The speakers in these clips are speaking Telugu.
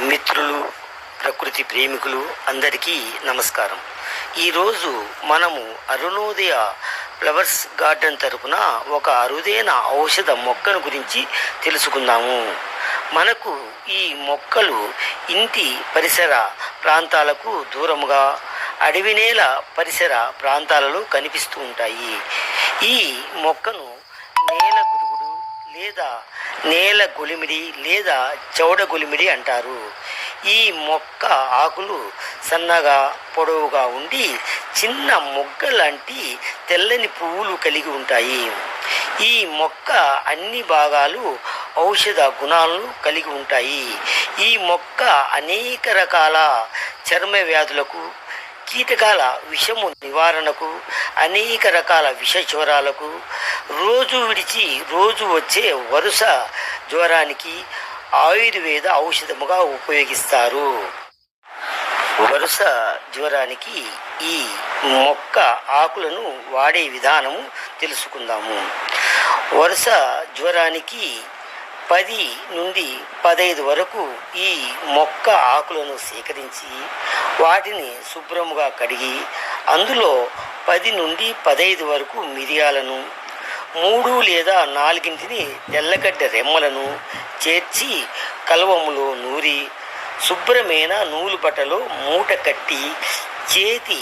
మిత్రులు ప్రకృతి ప్రేమికులు అందరికీ నమస్కారం. ఈరోజు మనము అరుణోదయ ఫ్లవర్స్ గార్డెన్ తరపున ఒక అరుదైన ఔషధ మొక్కను గురించి తెలుసుకుందాము. మనకు ఈ మొక్కలు ఇంటి పరిసర ప్రాంతాలకు దూరముగా అడవి నేల పరిసర ప్రాంతాలలో కనిపిస్తూ ఉంటాయి. ఈ మొక్కను లేదా నేల గొలిమిడి లేదా చౌడ గొలిమిడి అంటారు. ఈ మొక్క ఆకులు సన్నగా పొడవుగా ఉండి చిన్న మొగ్గ లాంటి తెల్లని పువ్వులు కలిగి ఉంటాయి. ఈ మొక్క అన్ని భాగాలు ఔషధ గుణాలను కలిగి ఉంటాయి. ఈ మొక్క అనేక రకాల చర్మ వ్యాధులకు కీటకాల విషము నివారణకు అనేక రకాల విష జ్వరాలకు రోజు విడిచి రోజు వచ్చే వరుస జ్వరానికి ఆయుర్వేద ఔషధముగా ఉపయోగిస్తారు. వరుస జ్వరానికి ఈ మొక్క ఆకులను వాడే విధానము తెలుసుకుందాము. వరుస జ్వరానికి పది నుండి పదైదు వరకు ఈ మొక్క ఆకులను సేకరించి వాటిని శుభ్రముగా కడిగి అందులో పది నుండి పదైదు వరకు మిరియాలను మూడు లేదా నాలుగింటిని తెల్లగడ్డ రెమ్మలను చేర్చి కలవములో నూరి శుభ్రమైన నూలు బట్టలో మూట కట్టి చేతి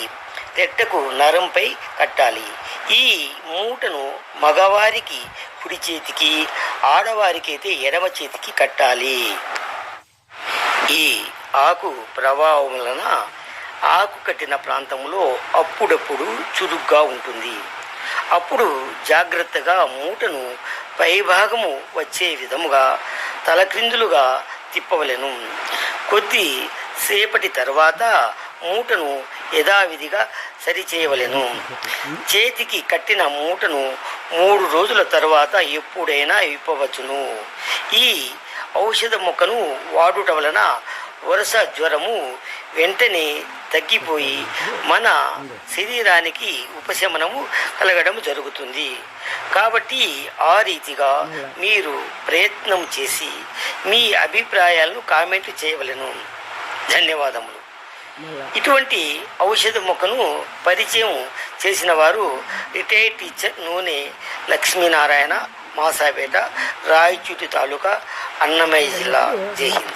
తెట్టకు నరంపై కట్టాలి. ఈ మూటను మగవారికి కుడి చేతికి ఆడవారికి అయితే ఎడమ చేతికి కట్టాలి. ఈ ఆకు ప్రభావం వలన ఆకు కట్టిన ప్రాంతంలో అప్పుడప్పుడు చురుగ్గా ఉంటుంది. అప్పుడు జాగ్రత్తగా మూటను పైభాగము వచ్చే విధముగా తలక్రిందులుగా తిప్పవలెను. కొద్ది సేపటి తర్వాత మూటను యథావిధిగా సరిచేయవలెను. చేతికి కట్టిన మూటను మూడు రోజుల తర్వాత ఎప్పుడైనా ఇప్పవచ్చును ఈ ఔషధ మొక్కను వాడుట వలన వరుస జ్వరము వెంటనే తగ్గిపోయి మన శరీరానికి ఉపశమనము కలగడం జరుగుతుంది. కాబట్టి ఆ రీతిగా మీరు ప్రయత్నం చేసి మీ అభిప్రాయాలను కామెంట్ చేయవలెను. ధన్యవాదములు. ఇటువంటి ఔషధ మొక్కను పరిచయం చేసిన వారు రిటైర్డ్ టీచర్ నూనె లక్ష్మీనారాయణ మాసాపేట రాయచూటి తాలూకా అన్నమయ్య జిల్లా జై హింద్.